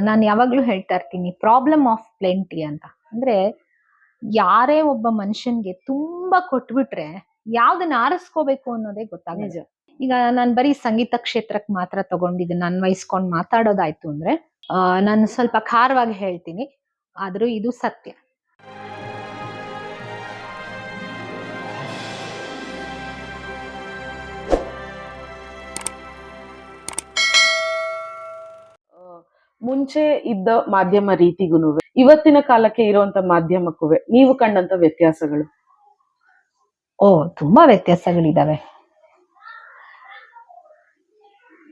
ನಾನು ಯಾವಾಗ್ಲೂ ಹೇಳ್ತಾ ಇರ್ತೀನಿ ಪ್ರಾಬ್ಲಮ್ ಆಫ್ ಪ್ಲೆಂಟಿ ಅಂತ. ಅಂದ್ರೆ ಯಾರೇ ಒಬ್ಬ ಮನುಷ್ಯನ್ಗೆ ತುಂಬಾ ಕೊಟ್ಬಿಟ್ರೆ ಯಾವ್ದನ್ನ ಆರಿಸ್ಕೋಬೇಕು ಅನ್ನೋದೇ ಗೊತ್ತಾಗಲ್ಲ. ಈಗ ನಾನು ಬರೀ ಸಂಗೀತ ಕ್ಷೇತ್ರಕ್ಕೆ ಮಾತ್ರ ತಗೊಂಡಿದ್ದನ್ನ ಅನ್ವಯಿಸ್ಕೊಂಡು ಮಾತಾಡೋದಾಯ್ತು ಅಂದ್ರೆ ನಾನು ಸ್ವಲ್ಪ ಖಾರವಾಗಿ ಹೇಳ್ತೀನಿ. ಆದ್ರೂ ಇದು ಸತ್ಯ. ಮುಂಚೆ ಇದ್ದ ಮಾಧ್ಯಮ ರೀತಿಗೂ ಇವತ್ತಿನ ಕಾಲಕ್ಕೆ ಇರುವಂತ ಮಾಧ್ಯಮಕ್ಕೂ ನೀವು ಕಂಡಂತ ವ್ಯತ್ಯಾಸಗಳು? ಓ ತುಂಬಾ ವ್ಯತ್ಯಾಸಗಳಿದಾವೆ.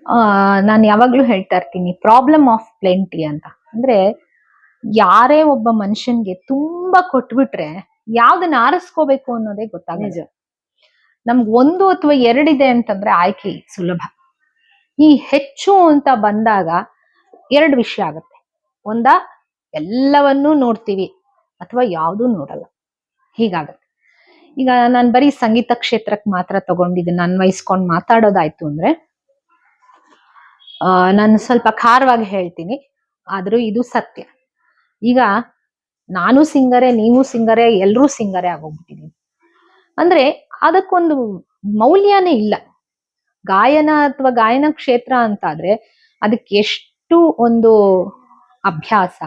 ಆ ನಾನು ಯಾವಾಗ್ಲೂ ಹೇಳ್ತಾ ಇರ್ತೀನಿ ಪ್ರಾಬ್ಲಮ್ ಆಫ್ ಪ್ಲೆಂಟಿ ಅಂತ. ಅಂದ್ರೆ ಯಾರೇ ಒಬ್ಬ ಮನುಷ್ಯನ್ಗೆ ತುಂಬಾ ಕೊಟ್ಬಿಟ್ರೆ ಯಾವ್ದನ್ನ ಆರಿಸ್ಕೋಬೇಕು ಅನ್ನೋದೇ ಗೊತ್ತಾಗಲ್ಲ. ನಿಜ. ನಮ್ಗ್ ಒಂದು ಅಥವಾ ಎರಡಿದೆ ಅಂತಂದ್ರೆ ಆಯ್ಕೆ ಸುಲಭ. ಈ ಹೆಚ್ಚು ಅಂತ ಬಂದಾಗ ಎರಡು ವಿಷಯ ಆಗತ್ತೆ. ಒಂದ ಎಲ್ಲವನ್ನೂ ನೋಡ್ತೀವಿ ಅಥವಾ ಯಾವುದೂ ನೋಡಲ್ಲ. ಹೀಗಾಗತ್ತೆ. ಈಗ ನಾನು ಬರೀ ಸಂಗೀತ ಕ್ಷೇತ್ರಕ್ಕೆ ಮಾತ್ರ ತಗೊಂಡಿದ್ದನ್ನ ವಹಿಸ್ಕೊಂಡು ಮಾತಾಡೋದಾಯ್ತು ಅಂದ್ರೆ ಆ, ನಾನು ಸ್ವಲ್ಪ ಖಾರವಾಗಿ ಹೇಳ್ತೀನಿ. ಆದ್ರೂ ಇದು ಸತ್ಯ. ಈಗ ನಾನು ಸಿಂಗರೇ ನೀವು ಸಿಂಗರೇ ಎಲ್ಲರೂ ಸಿಂಗರೇ ಆಗೋಗ್ಬಿಟ್ಟಿದೀವಿ ಅಂದ್ರೆ ಅದಕ್ಕೊಂದು ಮೌಲ್ಯನೇ ಇಲ್ಲ. ಗಾಯನ ಅಥವಾ ಗಾಯನ ಕ್ಷೇತ್ರ ಅಂತಾದ್ರೆ ಅದಕ್ಕೆ ಎಷ್ಟು ಒಂದು ಅಭ್ಯಾಸ,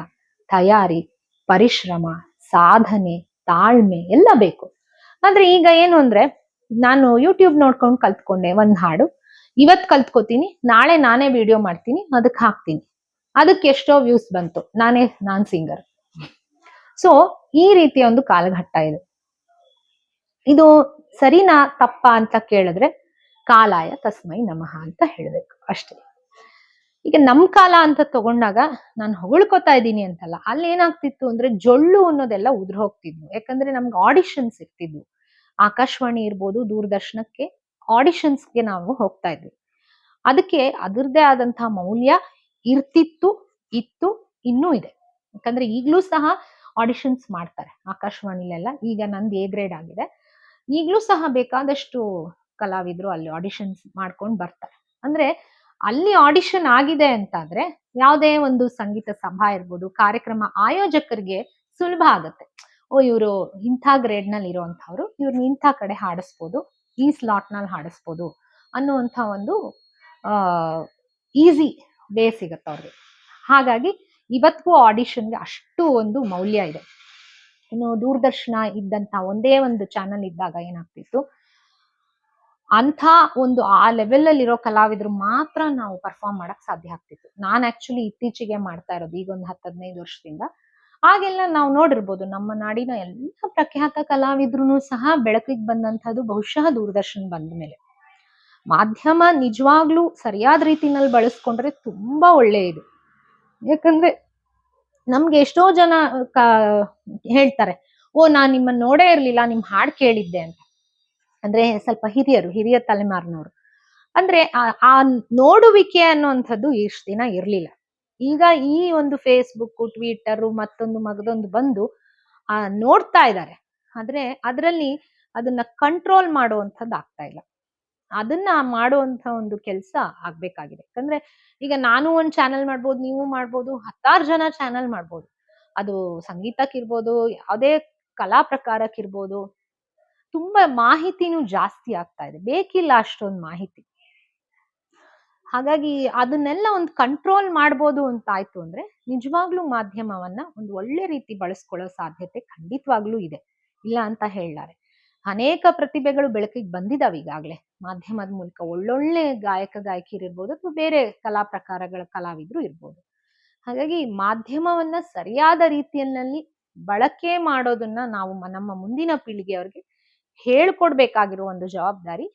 ತಯಾರಿ, ಪರಿಶ್ರಮ, ಸಾಧನೆ, ತಾಳ್ಮೆ ಎಲ್ಲ ಬೇಕು. ಆದ್ರೆ ಈಗ ಏನು ಅಂದ್ರೆ ನಾನು ಯೂಟ್ಯೂಬ್ ನೋಡ್ಕೊಂಡು ಕಲ್ತ್ಕೊಂಡೆ ಒಂದ್ ಹಾಡು. ಇವತ್ ಕಲ್ತ್ಕೋತೀನಿ, ನಾಳೆ ನಾನೇ ವಿಡಿಯೋ ಮಾಡ್ತೀನಿ ಅದಕ್ಕೆ ಹಾಕ್ತೀನಿ. ಅದಕ್ಕೆ ಎಷ್ಟೋ ವ್ಯೂಸ್ ಬಂತು. ನಾನೇ, ನಾನ್ ಸಿಂಗರ್ ಸೊ ಈ ರೀತಿಯ ಒಂದು ಕಾಲಘಟ್ಟ ಇದು. ಇದು ಸರಿನಾ ತಪ್ಪ ಅಂತ ಕೇಳಿದ್ರೆ ಕಾಲಾಯ ತಸ್ಮೈ ನಮಃ ಅಂತ ಹೇಳ್ಬೇಕು. ಅಷ್ಟೇ. ಈಗ ನಮ್ ಕಾಲ ಅಂತ ತಗೊಂಡಾಗ ನಾನು ಹೊಗಳ್ಕೊತಾ ಇದ್ದೀನಿ ಅಂತಲ್ಲ, ಅಲ್ಲಿ ಏನಾಗ್ತಿತ್ತು ಅಂದ್ರೆ ಜೊಳ್ಳು ಅನ್ನೋದೆಲ್ಲ ಉದ್ರ ಹೋಗ್ತಿದ್ವು. ಯಾಕಂದ್ರೆ ನಮ್ಗೆ ಆಡಿಷನ್ಸ್ ಇರ್ತಿದ್ವು. ಆಕಾಶವಾಣಿ ಇರ್ಬೋದು, ದೂರದರ್ಶನಕ್ಕೆ ಆಡಿಷನ್ಸ್ಗೆ ನಾವು ಹೋಗ್ತಾ ಇದ್ವಿ. ಅದಕ್ಕೆ ಅದರದ್ದೇ ಆದಂತಹ ಮೌಲ್ಯ ಇರ್ತಿತ್ತು, ಇತ್ತು, ಇನ್ನೂ ಇದೆ. ಯಾಕಂದ್ರೆ ಈಗಲೂ ಸಹ ಆಡಿಷನ್ಸ್ ಮಾಡ್ತಾರೆ ಆಕಾಶವಾಣಿಲೆಲ್ಲ. ಈಗ ನಂದು ಎ ಗ್ರೇಡ್ ಆಗಿದೆ. ಈಗಲೂ ಸಹ ಬೇಕಾದಷ್ಟು ಕಲಾವಿದ್ರು ಅಲ್ಲಿ ಆಡಿಷನ್ಸ್ ಮಾಡ್ಕೊಂಡು ಬರ್ತಾರೆ. ಅಂದ್ರೆ ಅಲ್ಲಿ ಆಡಿಷನ್ ಆಗಿದೆ ಅಂತಾದ್ರೆ ಯಾವುದೇ ಒಂದು ಸಂಗೀತ ಸಭಾ ಇರ್ಬೋದು, ಕಾರ್ಯಕ್ರಮ ಆಯೋಜಕರಿಗೆ ಸುಲಭ ಆಗತ್ತೆ. ಓ, ಇವರು ಇಂಥ ಗ್ರೇಡ್ನಲ್ಲಿ ಇರುವಂತವ್ರು ಇವ್ರನ್ನ ಇಂಥ ಕಡೆ ಹಾಡಿಸ್ಬೋದು, ಈ ಸ್ಲಾಟ್ನಲ್ಲಿ ಹಾಡಿಸ್ಬೋದು ಅನ್ನುವಂಥ ಒಂದು ಈಸಿ ವೇ ಸಿಗತ್ತೆ ಅವ್ರಿಗೆ. ಹಾಗಾಗಿ ಇವತ್ತಿಗೂ ಆಡಿಷನ್ಗೆ ಅಷ್ಟು ಒಂದು ಮೌಲ್ಯ ಇದೆ. ಇನ್ನು ದೂರದರ್ಶನ ಇದ್ದಂತ ಒಂದೇ ಒಂದು ಚಾನಲ್ ಇದ್ದಾಗ ಏನಾಗ್ತಿತ್ತು ಅಂಥ ಒಂದು ಆ ಲೆವೆಲ್ ಅಲ್ಲಿ ಇರೋ ಕಲಾವಿದ್ರು ಮಾತ್ರ ನಾವು ಪರ್ಫಾರ್ಮ್ ಮಾಡಕ್ ಸಾಧ್ಯ ಆಗ್ತಿತ್ತು. ನಾನ್ ಆಕ್ಚುಲಿ ಇತ್ತೀಚೆಗೆ ಮಾಡ್ತಾ ಇರೋದು ಈಗ ಒಂದು ಹತ್ತು ಹದಿನೈದು ವರ್ಷದಿಂದ. ಆಗೆಲ್ಲ ನಾವು ನೋಡಿರ್ಬೋದು, ನಮ್ಮ ನಾಡಿನ ಎಲ್ಲ ಪ್ರಖ್ಯಾತ ಕಲಾವಿದ್ರು ಸಹ ಬೆಳಕಿಗೆ ಬಂದಂತಹದ್ದು ಬಹುಶಃ ದೂರದರ್ಶನ್ ಬಂದ ಮೇಲೆ. ಮಾಧ್ಯಮ ನಿಜವಾಗ್ಲೂ ಸರಿಯಾದ ರೀತಿನಲ್ಲಿ ಬಳಸ್ಕೊಂಡ್ರೆ ತುಂಬಾ ಒಳ್ಳೆಯದು ಯಾಕಂದ್ರೆ ನಮ್ಗೆ ಎಷ್ಟೋ ಜನ ಕ- ಹೇಳ್ತಾರೆ, ಓ ನಾನ್ ನಿಮ್ಮನ್ನ ನೋಡೇ ಇರ್ಲಿಲ್ಲ, ನಿಮ್ ಹಾಡ್ ಕೇಳಿದ್ದೆ ಅಂತ. ಅಂದ್ರೆ ಸ್ವಲ್ಪ ಹಿರಿಯರು ಹಿರಿಯ ತಲೆಮಾರಿನವರು. ಅಂದ್ರೆ ಆ- ನೋಡುವಿಕೆ ಅನ್ನುವಂಥದ್ದು ಇಷ್ಟು ದಿನ ಇರಲಿಲ್ಲ. ಈಗ ಈ ಒಂದು ಫೇಸ್ಬುಕ್ ಟ್ವಿಟರ್ ಮತ್ತೊಂದು ಮಗದೊಂದು ಬಂದು, ಆ, ನೋಡ್ತಾ ಇದ್ದಾರೆ ಆದ್ರೆ ಅದರಲ್ಲಿ ಅದನ್ನ ಕಂಟ್ರೋಲ್ ಮಾಡುವಂಥದ್ದು ಆಗ್ತಾ ಇಲ್ಲ. ಅದನ್ನ ಮಾಡುವಂತ ಒಂದು ಕೆಲಸ ಆಗ್ಬೇಕಾಗಿದೆ. ಯಾಕಂದ್ರೆ ಈಗ ನಾನು ಒಂದು ಚಾನೆಲ್ ಮಾಡ್ಬೋದು, ನೀವು ಮಾಡ್ಬೋದು, ಹತ್ತಾರು ಜನ ಚಾನೆಲ್ ಮಾಡ್ಬೋದು. ಅದು ಸಂಗೀತಕ್ಕಿರ್ಬೋದು, ಯಾವುದೇ ಕಲಾ ಪ್ರಕಾರಕ್ಕಿರ್ಬೋದು ತುಂಬಾ ಮಾಹಿತಿನೂ ಜಾಸ್ತಿ ಆಗ್ತಾ ಇದೆ. ಬೇಕಿಲ್ಲ ಅಷ್ಟೊಂದು ಮಾಹಿತಿ. ಹಾಗಾಗಿ ಅದನ್ನೆಲ್ಲ ಒಂದು ಕಂಟ್ರೋಲ್ ಮಾಡ್ಬೋದು ಅಂತ ಆಯ್ತು ಅಂದ್ರೆ ನಿಜವಾಗ್ಲೂ ಮಾಧ್ಯಮವನ್ನ ಒಂದು ಒಳ್ಳೆ ರೀತಿ ಬಳಸ್ಕೊಳ್ಳೋ ಸಾಧ್ಯತೆ ಖಂಡಿತವಾಗ್ಲೂ ಇದೆ. ಇಲ್ಲ ಅಂತ ಹೇಳಾರೆ ಅನೇಕ ಪ್ರತಿಭೆಗಳು ಬೆಳಕಿಗೆ ಬಂದಿದಾವೆ ಈಗಾಗಲೇ. ಮಾಧ್ಯಮದ ಮೂಲಕ ಒಳ್ಳೊಳ್ಳೆ ಗಾಯಕ, ಗಾಯಕಿಯರು ಇರ್ಬೋದು ಅಥವಾ ಬೇರೆ ಕಲಾ ಪ್ರಕಾರಗಳ ಕಲಾವಿದ್ರು ಇರ್ಬೋದು. ಹಾಗಾಗಿ ಮಾಧ್ಯಮವನ್ನ ಸರಿಯಾದ ರೀತಿಯಲ್ಲಿ ಬಳಕೆ ಮಾಡೋದನ್ನ ನಾವು ನಮ್ಮ ಮುಂದಿನ ಪೀಳಿಗೆಯವ್ರಿಗೆ ಹೇಳ್ಕೊಡ್ಬೇಕಾಗಿರೋ ಒಂದು ಜವಾಬ್ದಾರಿ